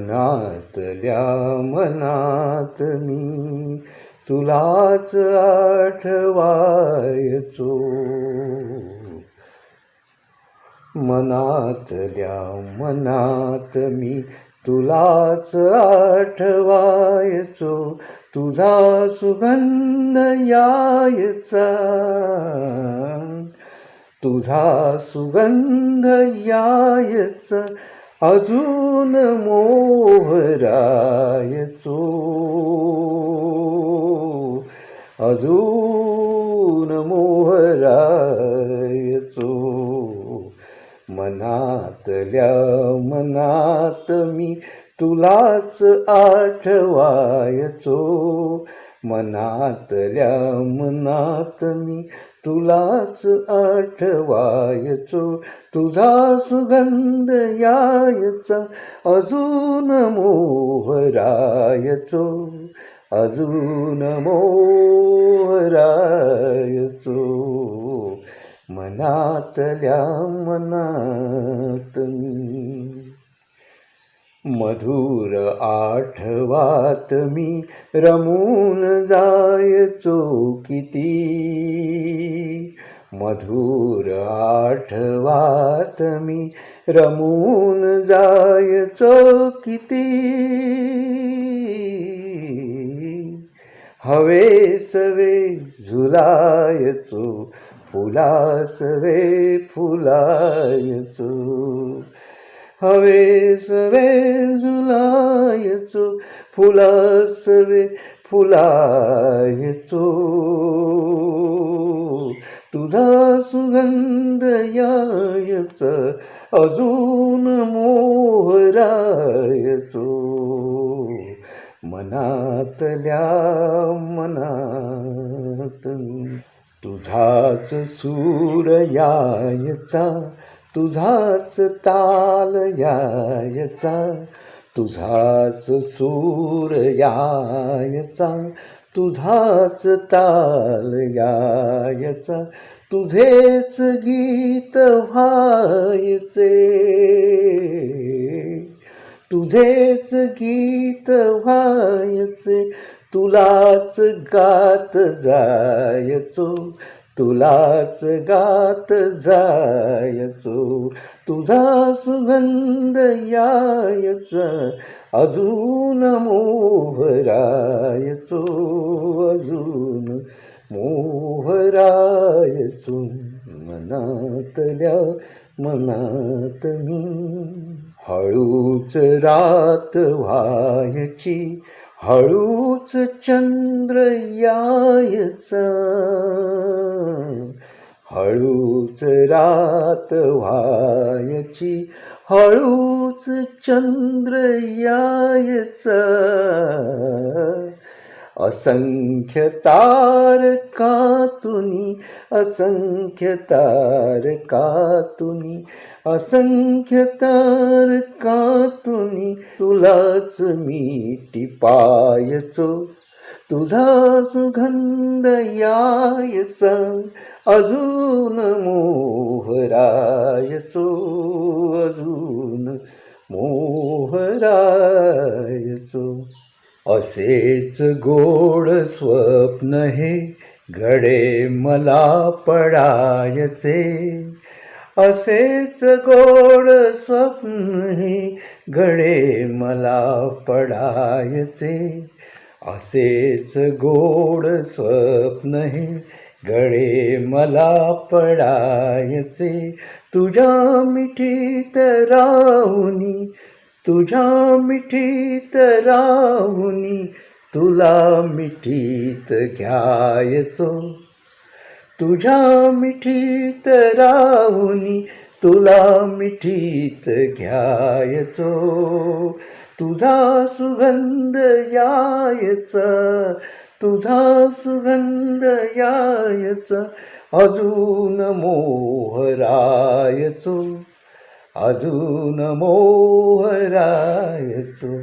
मनातल्या मनात मी. तुलाच आठवायचो. मनातल्या मनात मी. तुलाच आठवायचो. तुझा सुगंध यायचा. तुझा सुगंध यायचा. अजून मोहरायचो. अजून मोहरायचो. मनातल्या मनात मी तुलाच आठवायचो. मनातल्या मनात मी तुलाच आठवायचो. तुझा सुगंध यायचा अजून मोहरायचो. अजून मोहरायचो. मनातल्या मनात मी मधुर आठवात मी रमून जायचो किती मधुर आठवात मी रमून जायचो किती हवे सवे झुलायचो फुलासवे फुलायचो. हवे सवे झुलायचो फुलासवे फुलायचो. तुझा सुगंध यायच अजून मोहरायचो. मनातल्या मनात तुझाच सूर यायचा तुझाच ताल यायचा तुझाच सूर यायचा तुझाच ताल यायचा तुझेच गीत व्हायचे. तुझेच गीत व्हायचे तुलाच गात जायचो तुलाच गात जायचो. तुझा सुगंध यायच अजून मोहरायचो अजून मोहरायचो मनातल्या मनात मी हळूच रात व्हायची हळूच चंद्र यायचा. हळूच रात व्हायची हळूच चंद्र यायचा. असंख्य तुनी असंख्य तारकातुनी असंख्य तारकातुनी तुलाच मी टिपायचो तुझा सुगंध यायचा अजून मोहरायचो अजून मोहरायचो. असेच गोड स्वप्न हे घडे मला पडायचे. असेच गोड स्वप्न घडे मला पडायचे. असेच गोड स्वप्न हे गळे मला पडायचे. तुझ्या मिठीत राहुनी तुझ्या मिठीत राहुनी तुला मिठीत घ्यायचो. तुझ्या मिठीत राहुनी तुला मिठीत घ्यायचो. तुझा सुगंध यायचा तुझा सुगंध यायचा अजून मोहरायचो. अजून मोहरायचो.